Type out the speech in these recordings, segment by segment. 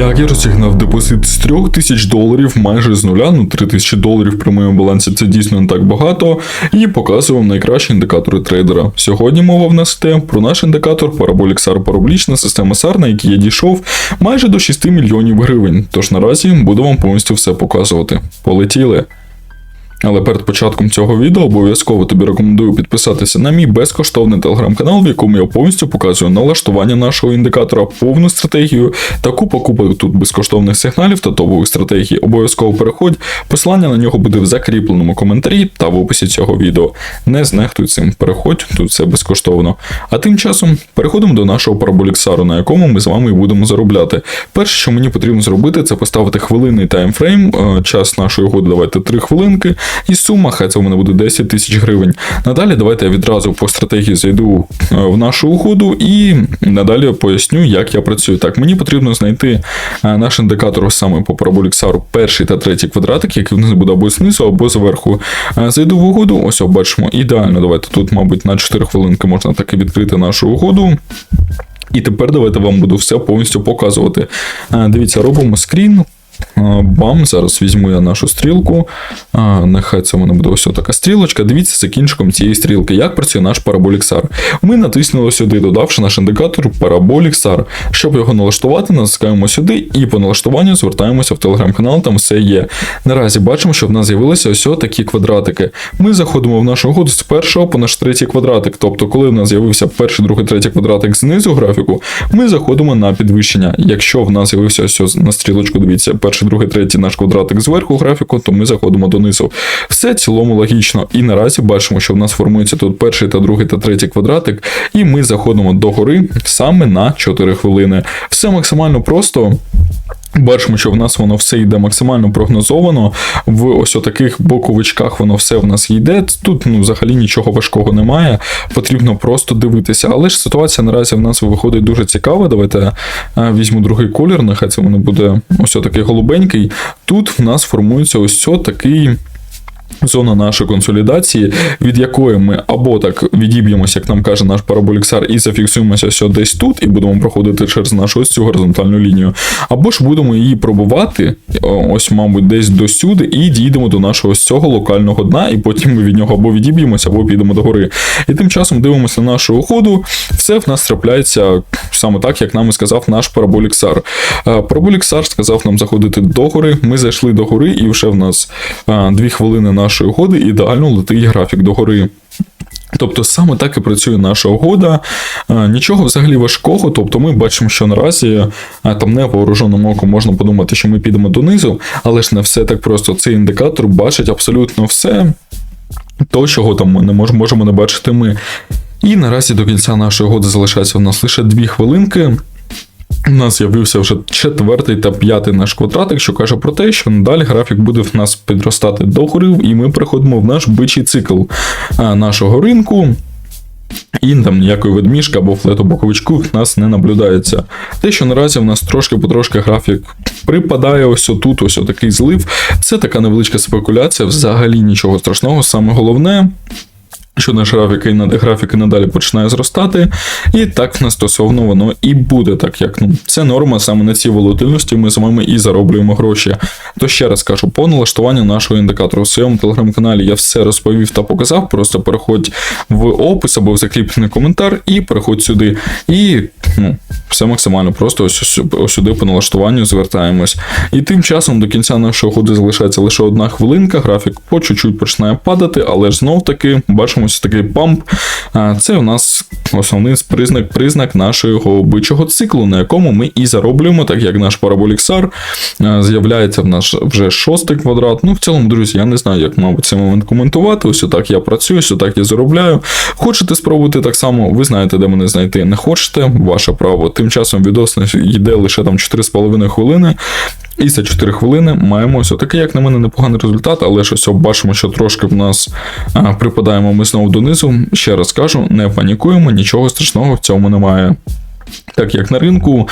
Я розігнав депозит з 3000 доларів майже з нуля, ну 3000 доларів при моєму балансі це дійсно не так багато, і показую вам найкращі індикатори трейдера. Сьогодні мова в нас те про наш індикатор Parabolic SAR параболічна система SAR, на якій я дійшов майже до 6 мільйонів гривень. Тож наразі буду вам повністю все показувати. Полетіли! Але перед початком цього відео обов'язково тобі рекомендую підписатися на мій безкоштовний телеграм-канал, в якому я повністю показую налаштування нашого індикатора, повну стратегію та купа купа тут безкоштовних сигналів та топових стратегій. Обов'язково переходь. Посилання на нього буде в закріпленому коментарі та в описі цього відео. Не знехтуй цим, переходь, тут все безкоштовно. А тим часом переходимо до нашого параболіксару, на якому ми з вами і будемо заробляти. Перше, що мені потрібно зробити, це поставити хвилинний таймфрейм. Е, Час нашої угоди давайте 3 хвилинки. І сума, хай це у мене буде 10 тисяч гривень. Надалі давайте я відразу по стратегії зайду е, в нашу угоду і надалі поясню, як я працюю. Так, мені потрібно знайти е, наш індикатор саме по параболіксару перший та третій квадратик, який в нас буде або знизу, або зверху. Е, Зайду в угоду, ось бачимо, ідеально. Давайте тут, мабуть, на 4 хвилинки можна таки відкрити нашу угоду. І тепер давайте вам буду все повністю показувати. Дивіться, робимо скрін. Бам, зараз візьму я нашу стрілку. Нехай це в мене буде ось така стрілочка. Дивіться за кінчиком цієї стрілки, як працює наш SAR. Ми натиснули сюди, додавши наш індикатор SAR. Щоб його налаштувати, натискаємо сюди і по налаштуванню звертаємося в телеграм-канал, там все є. Наразі бачимо, що в нас з'явилися ось такі квадратики. Ми заходимо в нашу угоду з першого по наш третій квадратик. Тобто, коли в нас з'явився перший, другий, третій квадратик знизу графіку, ми заходимо на підвищення. Якщо в нас з'явився ось на стрілочку, дивіться, перший, другий, третій наш квадратик зверху графіку, то ми заходимо донизу. Все цілому логічно. І наразі бачимо, що в нас формується тут перший та другий та третій квадратик, і ми заходимо догори саме на 4 хвилини. Все максимально просто. Бачимо, що в нас воно все йде максимально прогнозовано. В ось таких боковичках воно все в нас йде. Тут ну, взагалі нічого важкого немає. Потрібно просто дивитися. Але ж ситуація наразі в нас виходить дуже цікава. Давайте е, візьму другий колір, нехай це воно буде ось такий голубенький. Тут в нас формується ось такий. Зона нашої консолідації, від якої ми або так відіб'ємося, як нам каже наш параболіксар, і зафіксуємося все десь тут, і будемо проходити через нашу ось цю горизонтальну лінію, або ж будемо її пробувати, ось, мабуть, десь досюди, і дійдемо до нашого ось цього локального дна, і потім ми від нього або відіб'ємося, або підемо до гори. І тим часом дивимося на нашу уходу, все в нас трапляється саме так, як нам і сказав наш параболіксар. Параболіксар сказав нам заходити до гори, ми зайшли до гори, і вже в нас дві хвилини нашої угоди ідеально летить графік догори. Тобто саме так і працює наша угода. Нічого взагалі важкого. Тобто ми бачимо, що наразі там невооруженим оком можна подумати, що ми підемо донизу, але ж не все так просто. Цей індикатор бачить абсолютно все, то, чого там ми не можемо не бачити ми. І наразі до кінця нашої угоди залишається у нас лише дві хвилинки. У нас з'явився вже четвертий та п'ятий наш квадратик, що каже про те, що надалі графік буде в нас підростати до догори, і ми переходимо в наш бичий цикл нашого ринку. І там ніякої ведмішки або флето-боковичку в нас не наблюдається. Те, що наразі в нас трошки-потрошки графік припадає ось отут, ось отакий злив. Це така невеличка спекуляція, взагалі нічого страшного. Саме головне, що наш графік і графік і надалі починає зростати, і так настосовно стосовно воно і буде, так як ну, це норма, саме на цій волатильності ми з вами і зароблюємо гроші. То ще раз кажу, по налаштуванню нашого індикатору в своєму телеграм-каналі я все розповів та показав. Просто переходь в опис або в закріплений коментар і переходь сюди. І ну, все максимально просто ось, сюди по налаштуванню звертаємось. І тим часом до кінця нашого ходу залишається лише одна хвилинка, графік по чуть-чуть починає падати, але ж знов таки бачимо ось такий памп. Це у нас основний признак признак нашого обичого циклу, на якому ми і зароблюємо, так як наш параболіксар з'являється в нас вже шостий квадрат. Ну, в цілому, друзі, я не знаю, як, мабуть, цей момент коментувати. Ось отак я працюю, ось отак я заробляю. Хочете спробувати так само, ви знаєте, де мене знайти. Не хочете, ваше право. Тим часом відос йде лише там 4,5 хвилини. І за 4 хвилини маємо ось такий, як на мене, непоганий результат, але ж ось бачимо, що трошки в нас а, припадаємо ми знову донизу. Ще раз кажу, не панікуємо, нічого страшного в цьому немає. Так як на ринку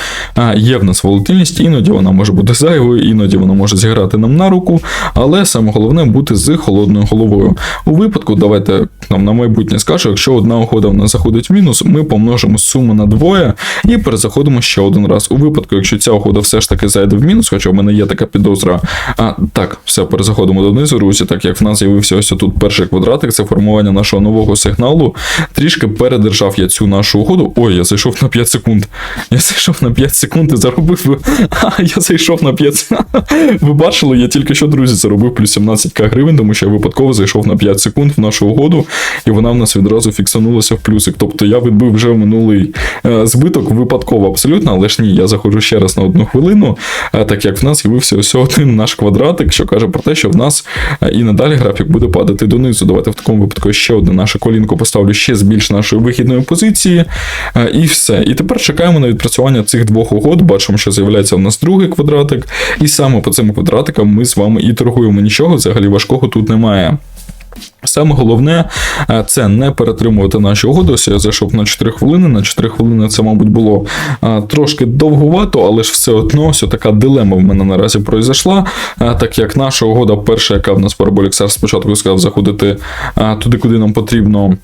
є в нас волатильність, іноді вона може бути зайвою, іноді вона може зіграти нам на руку, але саме головне бути з холодною головою. У випадку, давайте нам на майбутнє скажу, якщо одна угода в нас заходить в мінус, ми помножимо суму на двоє і перезаходимо ще один раз. У випадку, якщо ця угода все ж таки зайде в мінус, хоча в мене є така підозра. А так, все, перезаходимо донизу, друзі, так як в нас з'явився ось тут перший квадратик, це формування нашого нового сигналу. Трішки передержав я цю нашу угоду. Ой, я зайшов на 5 секунд. Я зайшов на 5 секунд і заробив. А, я зайшов на 5 секунд. Ви бачили, я тільки що, друзі, заробив плюс 17к гривень, тому що я випадково зайшов на 5 секунд в нашу угоду, і вона в нас відразу фіксанулася в плюсик. Тобто я відбив вже минулий е, збиток випадково абсолютно, але ж ні, я заходжу ще раз на одну хвилину, е, так як в нас з'явився ось один наш квадратик, що каже про те, що в нас е, і надалі графік буде падати донизу. Давайте в такому випадку ще одне наше колінко поставлю ще з більш нашої вихідної позиції. І все. І тепер чекаємо на відпрацювання цих двох угод. Бачимо, що з'являється в нас другий квадратик. І саме по цим квадратикам ми з вами і торгуємо. Нічого взагалі важкого тут немає. Саме головне е, це не перетримувати наші угоди. Ось я зайшов на 4 хвилини. На 4 хвилини це, мабуть, було е, трошки довгувато, але ж все одно ось така дилема в мене наразі произошла. Е, Так як наша угода, перша, яка в нас Параболіксар спочатку сказав заходити туди, куди нам потрібно.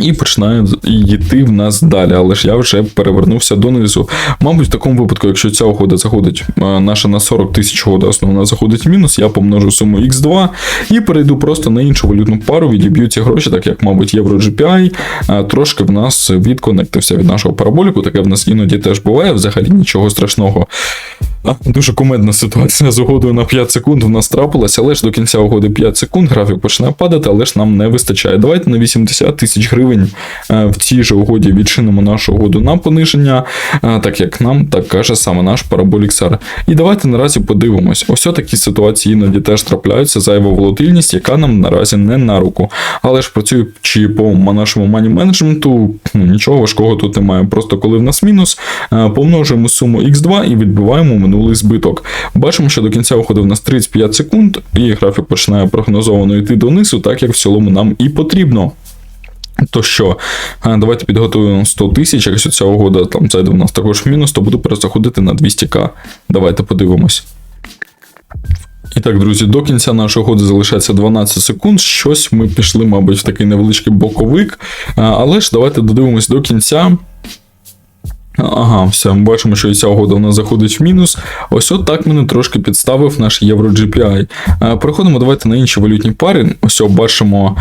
І починає йти в нас далі, але ж я вже перевернувся донизу. Мабуть, в такому випадку, якщо ця угода заходить е, наша на 40 тисяч угода, основна заходить в мінус, я помножу суму X2 і перейду просто на іншу валютну пару, відіб'ю ці гроші, так як, мабуть, євро GPI е, трошки в нас відконектився від нашого параболіку. Таке в нас іноді теж буває, взагалі нічого страшного. Дуже кумедна ситуація з угодою на 5 секунд в нас трапилася, але ж до кінця угоди 5 секунд, графік почне падати, але ж нам не вистачає. Давайте на 80 тисяч гривень е, в цій же угоді відчинимо нашу угоду на пониження, е, так як нам так каже саме наш параболіксар. І давайте наразі подивимось. Ось такі ситуації іноді теж трапляються, зайва волатильність, яка нам наразі не на руку. Але ж працюючи по нашому мані менеджменту, ну, нічого важкого тут немає. Просто коли в нас мінус, е, помножуємо суму x2 і відбиваємо минулий збиток. Бачимо, що до кінця уходу в нас 35 секунд, і графік починає прогнозовано йти донизу, так як в цілому нам і потрібно. То що, давайте підготуємо 100 тисяч, якщо ця угода там зайде в нас також в мінус, то буду перезаходити на 200к. Давайте подивимось. І так, друзі, до кінця нашої угоди залишається 12 секунд. Щось ми пішли, мабуть, в такий невеличкий боковик. Але ж давайте додивимось до кінця. Ага, все, ми бачимо, що і ця угода в нас заходить в мінус. Ось от так мене трошки підставив наш євро GPI. Е, Переходимо давайте на інші валютні пари. Ось от бачимо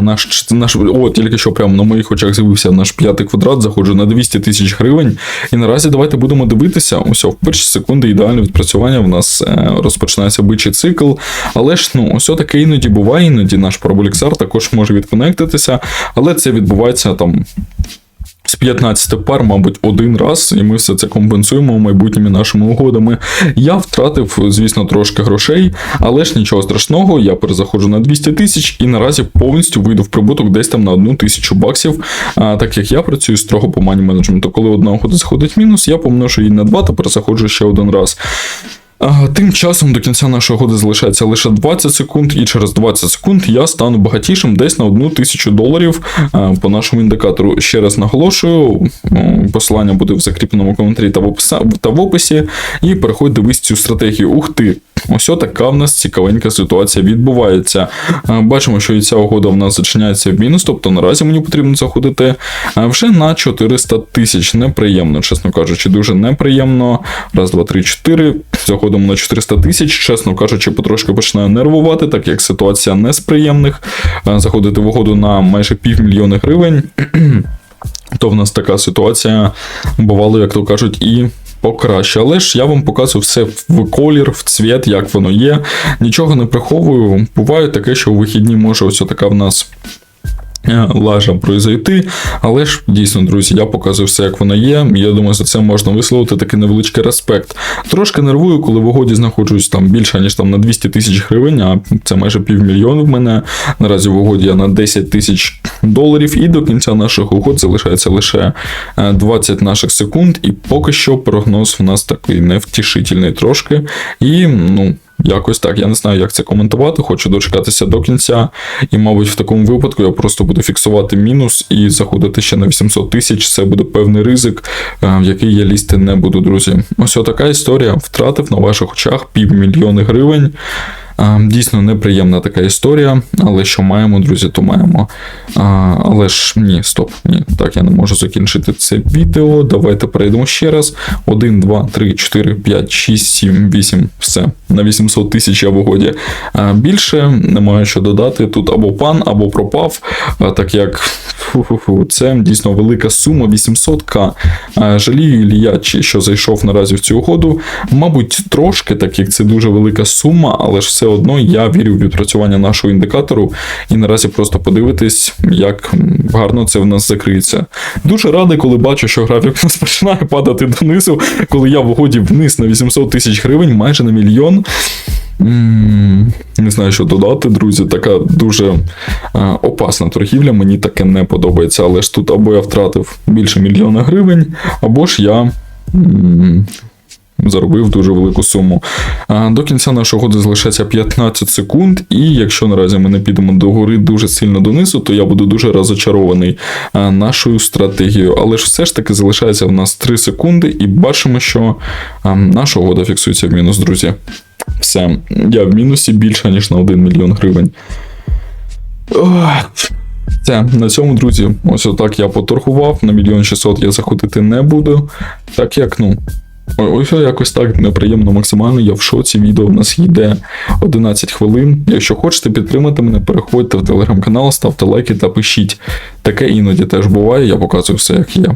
наш, наш. О, тільки що прямо на моїх очах з'явився наш п'ятий квадрат, заходжу на 200 тисяч гривень. І наразі давайте будемо дивитися. Ось в перші секунди ідеальне відпрацювання в нас е, розпочинається бичий цикл. Але ж ну, ось таке іноді буває, іноді наш параболіксар також може відконектитися, але це відбувається там. З 15 пар, мабуть, один раз, і ми все це компенсуємо майбутніми нашими угодами. Я втратив, звісно, трошки грошей, але ж нічого страшного, я перезаходжу на 200 тисяч і наразі повністю вийду в прибуток десь там на одну тисячу баксів. А, так як я працюю строго по мані менеджменту, коли одна угода заходить в мінус, я помношу її на 2 та перезаходжу ще один раз. Тим часом до кінця нашого году залишається лише 20 секунд, і через 20 секунд я стану багатішим десь на одну тисячу доларів по нашому індикатору. Ще раз наголошую, посилання буде в закріпленому коментарі та в описі. І переходь дивись цю стратегію. Ух ти! Ось така в нас цікавенька ситуація відбувається. Бачимо, що і ця угода в нас зачиняється в мінус, тобто наразі мені потрібно заходити вже на 400 тисяч. Неприємно, чесно кажучи, дуже неприємно. Раз, два, три, чотири. Заходимо на 400 тисяч. Чесно кажучи, потрошки починаю нервувати, так як ситуація не з приємних. Заходити в угоду на майже півмільйони гривень. То в нас така ситуація бувало, як то кажуть, і покраще. Але ж я вам показую все в колір, в цвіт, як воно є. Нічого не приховую. Буває таке, що у вихідні може ось така в нас. Е, Лажа произойти, але ж дійсно, друзі, я показую все, як воно є. Я думаю, за це можна висловити такий невеличкий респект. Трошки нервую, коли в угоді знаходжусь там більше, ніж там на 200 тисяч гривень, а це майже півмільйона в мене. Наразі в угоді я на 10 тисяч доларів, і до кінця наших угод залишається лише е, 20 наших секунд, і поки що прогноз в нас такий невтішительний трошки. І, ну. Якось так. Я не знаю, як це коментувати. Хочу дочекатися до кінця. І, мабуть, в такому випадку я просто буду фіксувати мінус і заходити ще на 800 тисяч. Це буде певний ризик, е, в який я лізти не буду, друзі. Ось така історія. Втратив на ваших очах півмільйони гривень. Дійсно неприємна така історія, але що маємо, друзі, то маємо. Але ж ні, стоп, ні, так я не можу закінчити це відео. Давайте перейдемо ще раз. 1, 2, 3, 4, 5, 6, 7, 8. Все. На 800 тисяч я в угоді. Більше немає що додати. Тут або пан, або пропав. Так як фу-фу-фу, це дійсно велика сума 800к. А, жалію чи що зайшов наразі в цю угоду. Мабуть, трошки, так як це дуже велика сума, але ж все одно я вірю в відпрацювання нашого індикатору. І наразі просто подивитись, як гарно це в нас закриється. Дуже радий, коли бачу, що графік у нас починає падати донизу, коли я в угоді вниз на 800 тисяч гривень, майже на мільйон. Не знаю, що додати, друзі. Така дуже е, опасна торгівля. Мені таке не подобається. Але ж тут або я втратив більше мільйона гривень, або ж я. Заробив дуже велику суму. До кінця нашого году залишається 15 секунд, і якщо наразі ми не підемо до гори дуже сильно донизу, то я буду дуже розочарований нашою стратегією. Але ж все ж таки залишається в нас 3 секунди, і бачимо, що а, наша угода фіксується в мінус, друзі. Все, я в мінусі більше, ніж на 1 мільйон гривень. Це на цьому, друзі, ось отак я поторгував. На мільйон 600 я заходити не буду. Так як, ну. Ось якось так неприємно максимально. Я в шоці. Відео в нас йде 11 хвилин. Якщо хочете підтримати мене, переходьте в телеграм-канал, ставте лайки та пишіть. Таке іноді теж буває, я показую все, як є.